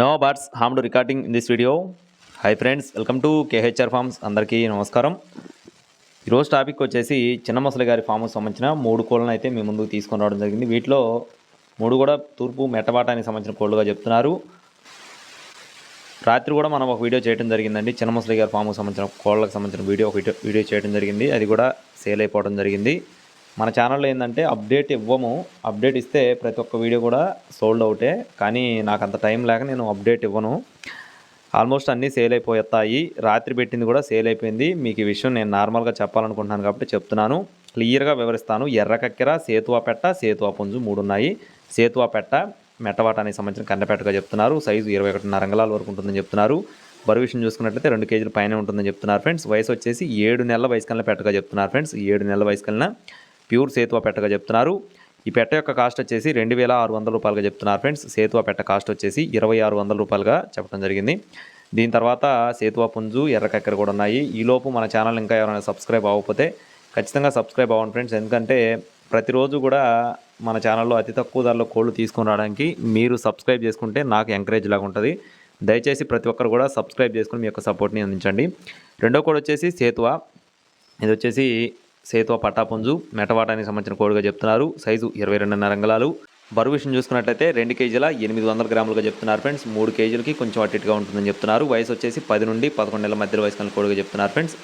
No birds harm to recording in this video. Hi friends welcome to KHR farms అందరికీ నమస్కారం. ఈరోజు topic వచ్చేసి చిన్న మొసలి గారి ఫామ్కు సంబంధించిన మూడు కోళ్ళను అయితే మీ ముందుకు తీసుకొని రావడం జరిగింది. వీటిలో మూడు కూడా తూర్పు మెట్టబాటానికి సంబంధించిన కోళ్ళుగా చెప్తున్నారు. రాత్రి కూడా మనం ఒక వీడియో చేయడం జరిగిందండి. చిన్న ముసలి గారి ఫామ్కి సంబంధించిన కోళ్ళకు సంబంధించిన వీడియో ఒక వీడియో చేయడం జరిగింది. అది కూడా సేల్ అయిపోవడం జరిగింది. మన ఛానల్లో ఏంటంటే అప్డేట్ ఇవ్వము. అప్డేట్ ఇస్తే ప్రతి ఒక్క వీడియో కూడా సోల్డ్ అవుటే కానీ నాకు అంత టైం లేక నేను అప్డేట్ ఇవ్వను. ఆల్మోస్ట్ అన్నీ సేల్ అయిపోతాయి రాత్రి పెట్టింది కూడా సేల్ అయిపోయింది. మీకు ఈ విషయం నేను నార్మల్గా చెప్పాలనుకుంటున్నాను కాబట్టి చెప్తున్నాను. క్లియర్గా వివరిస్తాను. ఎర్రకక్కెర సేతువా పెట్ట సేతువా పుంజు మూడు ఉన్నాయి. సేతువా పెట్ట మెట్టవాటానికి సంబంధించిన కన్నపెట్టగా చెప్తున్నారు. సైజు ఇరవై ఒకటిన్నర అంగళాల వరకు ఉంటుందని చెప్తున్నారు. బరువు విషయం చూసుకున్నట్లయితే రెండు కేజీల పైన ఉంటుందని చెప్తున్నారు ఫ్రెండ్స్ వయసు వచ్చేసి ఏడు నెలల వయసు కల్లా పెట్టగా చెప్తున్నారు ఫ్రెండ్స్ ఏడు నెలల వయసు కల్లా ప్యూర్ సేతువ పెట్టగా చెప్తున్నారు. ఈ పెట్ట యొక్క కాస్ట్ వచ్చేసి రెండు వేల ఆరు వందల రూపాయలుగా చెప్తున్నారు ఫ్రెండ్స్. సేతువా పెట్ట కాస్ట్ వచ్చేసి ఇరవై ఆరు వందల రూపాయలుగా చెప్పడం జరిగింది. దీని తర్వాత సేతువ పుంజు ఎర్రకక్కర కూడా ఉన్నాయి. ఈలోపు మన ఛానల్ ఇంకా ఎవరైనా సబ్స్క్రైబ్ అవ్వకపోతే ఖచ్చితంగా సబ్స్క్రైబ్ అవ్వండి ఫ్రెండ్స్. ఎందుకంటే ప్రతిరోజు కూడా మన ఛానల్లో అతి తక్కువ ధరలో కోళ్ళు తీసుకుని రావడానికి మీరు సబ్స్క్రైబ్ చేసుకుంటే నాకు ఎంకరేజ్ లాగా ఉంటుంది. దయచేసి ప్రతి ఒక్కరు కూడా సబ్స్క్రైబ్ చేసుకుని మీ యొక్క సపోర్ట్ని అందించండి. రెండో కోడ్ వచ్చేసి సేతువ. ఇది వచ్చేసి సేతువ పట్టాపుంజు మెటవాటానికి సంబంధించిన కోడిగా చెప్తున్నారు. సైజు ఇరవై రెండున్నర అంగళాలు బరువు విషయం చూసుకున్నట్లయితే రెండు కేజీల ఎనిమిది వందల గ్రాములుగా చెప్తున్నారు ఫ్రెండ్స్. మూడు కేజీలకి కొంచెం అటు ఇటుగా ఉంటుందని చెప్తున్నారు. వయసు వచ్చేసి పది నుండి పదకొండు నెలల మధ్యలో వయసు కలిగిన కోడిగా చెప్తున్నారు ఫ్రెండ్స్.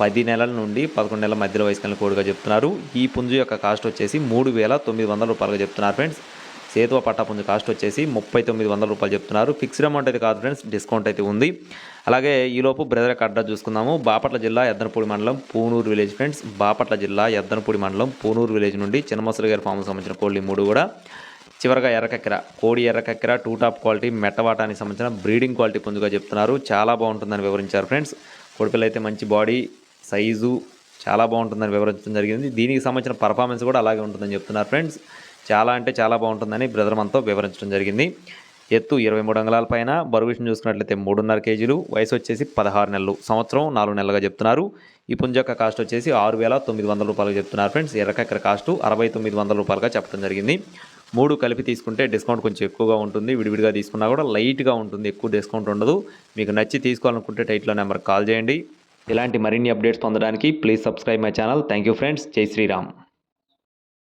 పది నెలల నుండి పదకొండు నెలల మధ్యలో వయసు కలిగిన కోడిగా చెప్తున్నారు. ఈ పుంజు యొక్క కాస్ట్ వచ్చేసి మూడు వేల తొమ్మిది వందల రూపాయలుగా చెప్తున్నారు ఫ్రెండ్స్. సేతువ పట్టాపుంజు కాస్ట్ వచ్చేసి ముప్పై తొమ్మిది వందల రూపాయలు చెప్తున్నారు. ఫిక్స్డ్ అమౌంట్ అయితే కాదు ఫ్రెండ్స్ డిస్కౌంట్ అయితే ఉంది. అలాగే ఈలోపు బ్రదర్ అడ్రస్ చూసుకుందాము. బాపట్ల జిల్లా ఎద్దనపూడి మండలం పూనూరు విలేజ్ ఫ్రెండ్స్ బాపట్ల జిల్లా ఎద్దనపూడి మండలం పూనూరు విలేజ్ నుండి చిన్నమసలు గారి ఫామ్కి సంబంధించిన కోళ్ళు మూడు కూడా. చివరగా ఎర్రకక్కెర కోడి ఎర్రకక్కెర టూ టాప్ క్వాలిటీ మెట్టవాటానికి సంబంధించిన బ్రీడింగ్ క్వాలిటీ పుంజుగా చెప్తున్నారు. చాలా బాగుంటుందని వివరించారు ఫ్రెండ్స్ కోడిపిల్ల అయితే మంచి బాడీ సైజు చాలా బాగుంటుందని వివరించడం జరిగింది. దీనికి సంబంధించిన పర్ఫార్మెన్స్ కూడా అలాగే ఉంటుందని చెప్తున్నారు ఫ్రెండ్స్ చాలా అంటే చాలా బాగుంటుందని బ్రదర్ మనతో వివరించడం జరిగింది. ఎత్తు ఇరవై మూడు అంగళాల పైన బరువు విషయం చూసుకున్నట్లయితే మూడున్నర కేజీలు వయసు వచ్చేసి పదహారు నెలలు. సంవత్సరం నాలుగు నెలలుగా చెప్తున్నారు. ఈ పుంజ యొక్క కాస్ట్ వచ్చేసి ఆరు వేల తొమ్మిది వందల రూపాయలు చెప్తున్నారు ఫ్రెండ్స్. ఎర్రకక్కర కాస్ట్ అరవై తొమ్మిది వందల రూపాయలుగా చెప్పడం జరిగింది. మూడు కలిపి తీసుకుంటే డిస్కౌంట్ కొంచెం ఎక్కువగా ఉంటుంది. విడివిడిగా తీసుకున్నా కూడా లైట్గా ఉంటుంది. ఎక్కువ డిస్కౌంట్ ఉండదు. మీకు నచ్చి తీసుకోవాలనుకుంటే టైట్లో నెంబర్కి కాల్ చేయండి. ఇలాంటి మరిన్ని అప్డేట్స్ పొందడానికి please subscribe my channel. Thank you friends. జై శ్రీరామ్.